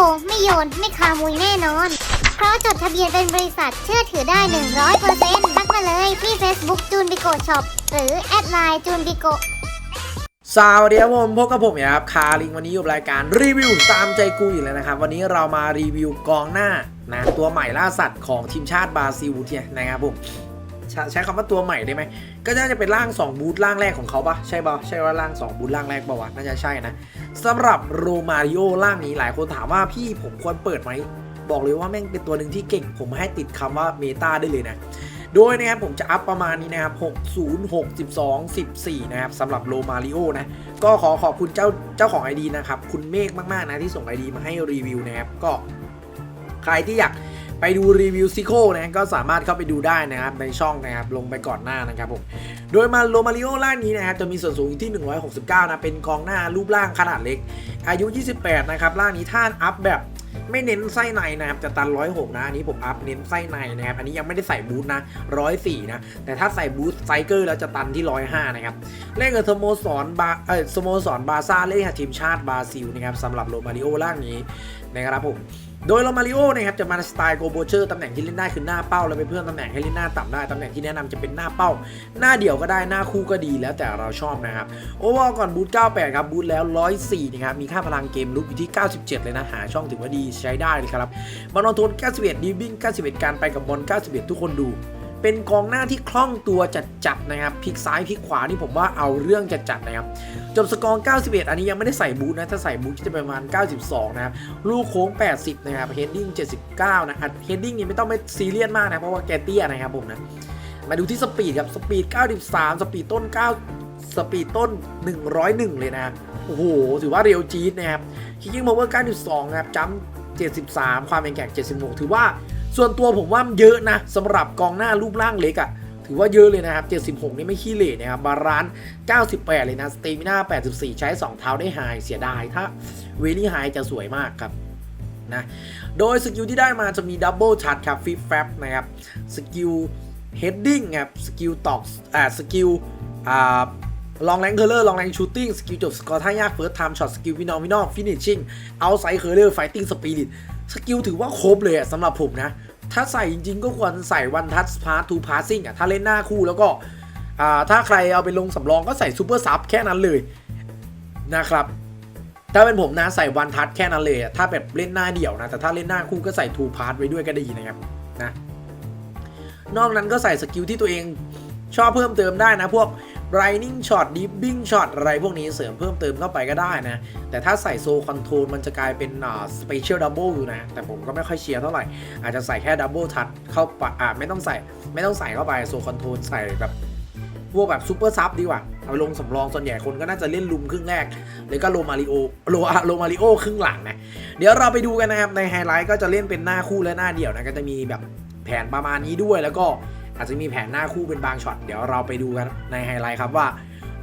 ไม่โกงไม่โยน ไม่คามุยแน่นอน เพราะจดทะเบียนเป็นบริษัทเชื่อถือได้ 100%ทักมาเลยที่ Facebook จูนบิโกช็อปหรือแอดไลน์จูนบิโกสวัสดีครับผมพบกับผมนะครับคาริงวันนี้อยู่รายการรีวิวตามใจกูอีกแล้วนะครับ วันนี้เรามารีวิวกองหน้านะตัวใหม่ล่าสัตว์ของทีมชาติบราซิลเนี่ยนะครับผม ใช้ใช้คำว่าตัวใหม่ได้ไหมก็น่าจะเป็นร่าง 2 บูธร่างแรกของเขาปะใช่ปะใช่ว่าร่าง 2 บูธร่างแรกปะวะน่าจะใช่นะสำหรับโรมาริโอร่างนี้หลายคนถามว่าพี่ผมควรเปิดไหมบอกเลยว่าแม่งเป็นตัวหนึ่งที่เก่ง ผมให้ติดคำว่าเมตาได้เลยนะโดยนะครับผมจะอัพประมาณนี้นะครับ 60 62 14 นะครับสำหรับโรมาริโอนะ ก็ขอขอบคุณเจ้าเจ้าของ ID นะครับ คุณเมฆมาก ๆ นะ ที่ส่ง ID มาให้รีวิวนะครับ ก็ใครที่อยาก ไปดูรีวิวซิโคนะก็สามารถเข้าไปดูได้นะครับในช่องนะครับลงไปก่อนหน้านะครับผมโดยมาโรมาริโอร่างนี้นะครับจะมีส่วนสูงอยู่ที่ 169 นะเป็นกองหน้ารูปร่างขนาดเล็ก อายุ 28 นะครับร่างนี้ท่านอัพแบบไม่เน้นไส้ในนะครับจะตันร้อยหกนะอันนี้ผมอัพเน้นไส้ในนะครับอันนี้ยังไม่ได้ใส่บูทนะร้อยสี่นะแต่ถ้าใส่บูทไซเกอร์แล้วจะตันที่ร้อยห้านะครับเล่นกับสโมสรบาเออสโมสรบาซ่าเล่นกับทีมชาติบราซิลนะครับสำหรับโรมาริโอร่างนี้นะครับผม โดยโรมาริโอนะครับจะมาสไตล์โกโบเชอร์ตำแหน่งที่เล่นได้คือหน้าเป้า แล้วเป็นเพื่อนตำแหน่งให้เล่นหน้าต่ำได้ตำแหน่งที่แนะนำจะเป็นหน้าเป้า หน้าเดี่ยวก็ได้หน้าคู่ก็ดีแล้วแต่เราชอบนะครับโอเวอร์ก่อนบูท98 ครับบูทแล้ว 104นะครับมีค่าพลังเกมลุกอยู่ที่ 97 เลยนะหาช่องถือว่าดีใช้ได้เลยครับบอลโทน91ดีบิ้ง91 การไปกับบอล91 ทุกคนดู เป็นกองหน้าที่คล่องตัวจัดๆนะครับพลิกซ้ายพลิกขวานี่ผมว่าเอาเรื่องจัดๆนะครับจบสกอร์ 91 อันนี้ยังไม่ได้ใส่บูทนะ ถ้าใส่บูทจะประมาณ 92 นะครับ ลูกโค้ง 80 นะครับเฮดดิ้ง 79 นะเฮดดิ้งนี่ไม่ต้องไปซีเรียสมากนะ เพราะว่าแกเตี้ยนะครับผมนะ มาดูที่สปีดครับ สปีด 93 สปีดต้น 9 สปีดต้น 101 เลยนะโอ้โห ถือว่าเร็วจี๊ดนะครับคิกกิ้งพาวเวอร์92 นะครับจัมป์73 ความเป็นแข็ง76 ถือว่า ส่วนตัวผมว่ามันเยอะนะสำหรับกองหน้ารูปร่างเล็กอะ่ะถือว่าเยอะเลยนะครับ 76 นี่ไม่ขี้เหร่นะครับ บาราน98 เลยนะ สเตมิน่า 84 ใช้ 2 เท้าได้ไฮเสียดาย ถ้าเวลี่ไฮจะสวยมากครับนะ โดยสกิลที่ได้มาจะมีดับเบิลชัดครับฟิปแฟบนะครับ สกิล heading ครับ สกิลตอกอ่า สกิลอ่าลองแรงเคอร์เลอร์ลองแรงชูตติ้ง สกิลจบสกอร์ท่ายากเฟิร์สไทม์ช็อต สกิลวินอลวินอลฟินิชชิ่งเอาไซเคอร์เลอร์ไฟติ้งสปิริต สกิลถือว่าครบเลยอะสำหรับผมนะ ถ้าใส่จริงๆ ก็ควรใส่วันทัชพาร์ททูพาร์ซิ่งอะถ้าเล่นหน้าคู่แล้วก็ถ้าใครเอาไปลงสำรองก็ใส่ซูเปอร์ซับแค่นั้นเลยนะครับถ้าเป็นผมนะใส่วันทัชแค่นั้นเลยอะถ้าแบบเล่นหน้าเดี่ยวนะ แต่ถ้าเล่นหน้าคู่ก็ใส่ทูพาร์ทไว้ด้วยก็ดีนะครับนะนอกนั้นก็ใส่สกิลที่ตัวเองชอบเพิ่มเติมได้นะ พวก Running Shot Dipping Shot อะไรพวกนี้เสริมเพิ่มเติมเข้าไปก็ได้นะ แต่ถ้าใส่โซคอนโทรลมันจะกลายเป็นอ่า Special Double อยู่นะ แต่ผมก็ไม่ค่อยเชียร์เท่าไหร่ อาจจะใส่แค่ Double Touch เข้าไปอ่าไม่ต้องใส่ไม่ต้องใส่เข้าไปโซคอนโทรลใส่แบบพวกแบบซูเปอร์ซับดีกว่า เอาลงสำรองส่วนใหญ่คนก็น่าจะเล่นลุมครึ่งแรก แล้วก็โรมาริโอโรโรมาริโอครึ่งหลังนะ เดี๋ยวเราไปดูกันนะครับ ในไฮไลท์ก็จะเล่นเป็นหน้าคู่และหน้าเดี่ยวนะ ก็จะมีแบบแผนประมาณนี้ด้วยแล้วก็ อาจจะมีแผนหน้าคู่เป็นบางช็อตเดี๋ยวเราไปดูกันในไฮไลท์ครับว่า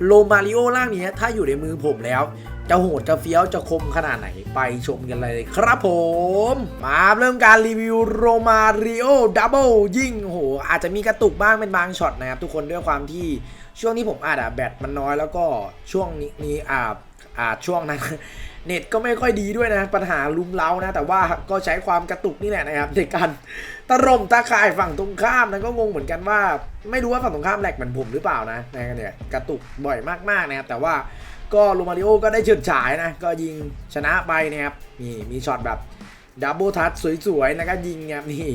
โลมาริโอร่างนี้ถ้าอยู่ในมือผมแล้ว จะโหดจะเฟี้ยวจะคมขนาดไหนไปชมกันเลยครับผม มาเริ่มการรีวิวโรมาริโอดับเบิลยิงโห อาจจะมีกระตุกบ้างเป็นบางช็อตนะครับทุกคนด้วยความที่ช่วงที่ผมอาจอะแบตมันน้อยแล้วก็ช่วงนี้อ่าอ่าช่วงนั้นเน็ตก็ไม่ค่อยดีด้วยนะ ปัญหาลุมเล้านะ แต่ว่าก็ใช้ความกระตุกนี่แหละนะครับในการตะร่มตะข่ายฝั่งตรงข้ามนะก็งงเหมือนกันว่า ไม่รู้ว่าฝั่งตรงข้ามแหลกเหมือนผมหรือเปล่านะนะเนี่ยกระตุกบ่อยมากๆนะครับแต่ว่าก็โรมาริโอก็ได้เฉิดฉายนะ ก็ยิงชนะไปนะครับนี่มีช็อตแบบดับเบิลทัชสวยๆแล้วก็ยิงครับนี่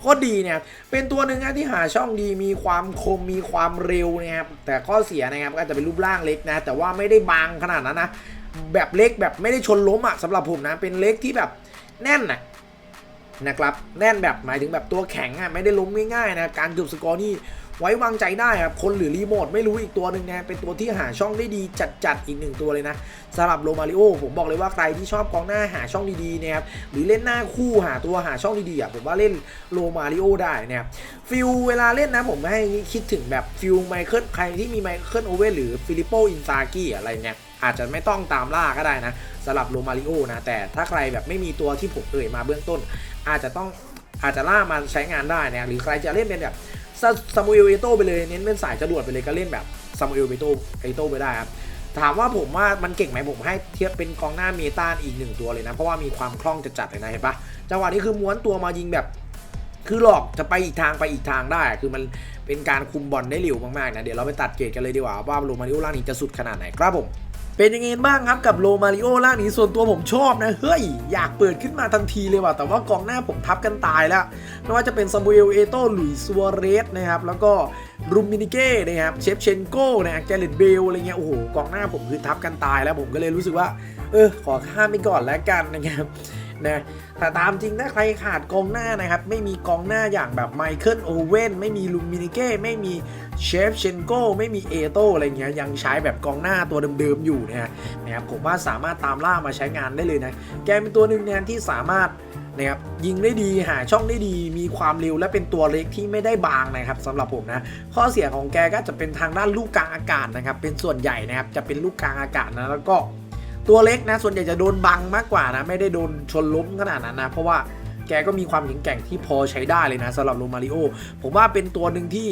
โคตรดีเนี่ยเป็นตัวหนึ่งนะที่หาช่องดีมีความคมมีความเร็วนะครับแต่ข้อเสียนะครับก็อาจจะเป็นรูปร่างเล็กนะ แต่ว่าไม่ได้บางขนาดนั้นนะแบบเล็กแบบไม่ได้ชนล้มอะสำหรับผมนะเป็นเล็กที่แบบแน่นนะนะครับแน่นแบบหมายถึงแบบตัวแข็งอะไม่ได้ล้มง่ายๆนะการเก็บสกอร์นี่ ไว้วางใจได้ครับ คนหรือรีโมทไม่รู้อีกตัวหนึ่งนะเป็นตัวที่หาช่องได้ดีจัดๆอีกหนึ่งตัวเลยนะสำหรับโรมาริโอผมบอกเลยว่าใครที่ชอบกองหน้าหาช่องดีๆนะครับหรือเล่นหน้าคู่หาตัวหาช่องดีๆอะผมว่าเล่นโรมาริโอได้นะครับฟิลเวลาเล่นนะผมให้คิดถึงแบบฟิลไมเคิลใครที่มีไมเคิลโอเวอร์หรือฟิลิปโปอินซากิอะไรเงี้ยอาจจะไม่ต้องตามล่าก็ได้นะสำหรับโรมาริโอนะแต่ถ้าใครแบบไม่มีตัวที่ผมเอ่ยมาเบื้องต้น อาจจะต้องอาจจะล่ามาใช้งานได้นะหรือใครจะเล่นเป็นแบบ ซาซามูเอลเอโต้ไปเลย เน้นเป็นสายจรวดไปเลยก็เล่นแบบซามูเอลเอโต้เอโต้ไปได้ครับ ถามว่าผมว่ามันเก่งไหมผมให้เทียบเป็นกองหน้าเมตาอีกหนึ่งตัวเลยนะ เพราะว่ามีความคล่องจะจัดเลยนะเห็นปะจังหวะนี้คือม้วนตัวมายิงแบบ คือหลอกจะไปอีกทางไปอีกทางได้ คือมันเป็นการคุมบอลได้เร็วมากๆนะ เดี๋ยวเราไปตัดเกรดกันเลยดีกว่าว่าโรมาริโอล่างนี้จะสุดขนาดไหนครับผม เป็นยังไงบ้างครับกับโรมาริโอล่างนี้ส่วนตัวผมชอบนะ เฮ้ย อยากเปิดขึ้นมาทันทีเลยว่ะ แต่ว่ากองหน้าผมทับกันตายแล้วไม่ว่าจะเป็นซามูเอลเอโต้หลุยส์ซัวเรสนะครับแล้วก็รูมินิเก้นะครับเชฟเชนโก้นะแกเรตเบลอะไรเงี้ยโอ้โหกองหน้าผมคือทับกันตายแล้วผมก็เลยรู้สึกว่า เออ ขอข้ามไปก่อนแล้วกันนะครับนะแต่ตามจริงถ้าใครขาดกองหน้านะครับ ไม่มีกองหน้าอย่างแบบไมเคิลโอเว่นไม่มีลูมินิเก้ไม่มี เชฟเชนโก้ไม่มีเอโต้อะไรเงี้ยยังใช้แบบกองหน้าตัวเดิมๆอยู่นะนะครับผมว่าสามารถตามล่ามาใช้งานได้เลยนะแกเป็นตัวหนึ่งเนี่ยที่สามารถนะครับยิงได้ดีหาช่องได้ดี มีความเร็วและเป็นตัวเล็กที่ไม่ได้บางนะครับสำหรับผมนะข้อเสียของแกก็จะเป็นทางด้านลูกกลางอากาศนะครับเป็นส่วนใหญ่นะครับจะเป็นลูกกลางอากาศนะแล้วก็ตัวเล็กนะส่วนใหญ่จะโดนบังมากกว่านะไม่ได้โดนชนล้มขนาดนั้นนะเพราะว่าแกก็มีความแข็งแกร่งที่พอใช้ได้เลยนะสำหรับโรมาริโอผมว่าเป็นตัวหนึ่งที่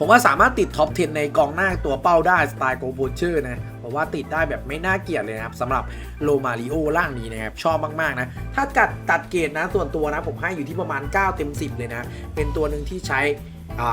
ผมว่าสามารถติดท็อป 10 ในกองหน้าตัวเป้าได้สไตล์โกโบเชอร์นะผมว่าติดได้แบบไม่น่าเกลียดเลยนะครับสำหรับโรมาริโอล่างนี้นะครับ ชอบมาก ๆ นะ ถ้ากัดตัดเกรดนะส่วนตัวนะ ผมให้อยู่ที่ประมาณ 9 เต็ม 10 เลยนะ เป็นตัวหนึ่งที่ใช้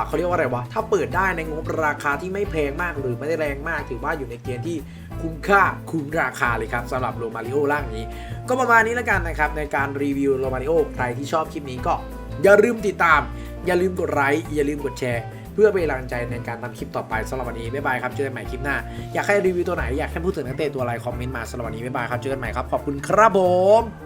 เขาเรียกว่าอะไรวะ ถ้าเปิดได้ในงบราคาที่ไม่แพงมากหรือไม่ได้แรงมาก ถือว่าอยู่ในเกณฑ์ที่คุ้มค่าคุ้มราคาเลยครับสำหรับโรมาริโอล่างนี้ ก็ประมาณนี้แล้วกันนะครับ ในการรีวิวโรมาริโอใครที่ชอบคลิปนี้ก็อย่าลืมติดตาม อย่าลืมกดไลค์อย่าลืมกดแชร์ เพื่อเป็นกำลังใจในการทำคลิปต่อไปสำหรับวันนี้บ๊ายบายครับเจอกันใหม่คลิปหน้า อยากให้รีวิวตัวไหนอยากให้พูดถึงนักเตะตัวอะไรคอมเมนต์มาสำหรับวันนี้บ๊ายบายครับเจอกันใหม่ครับขอบคุณครับผม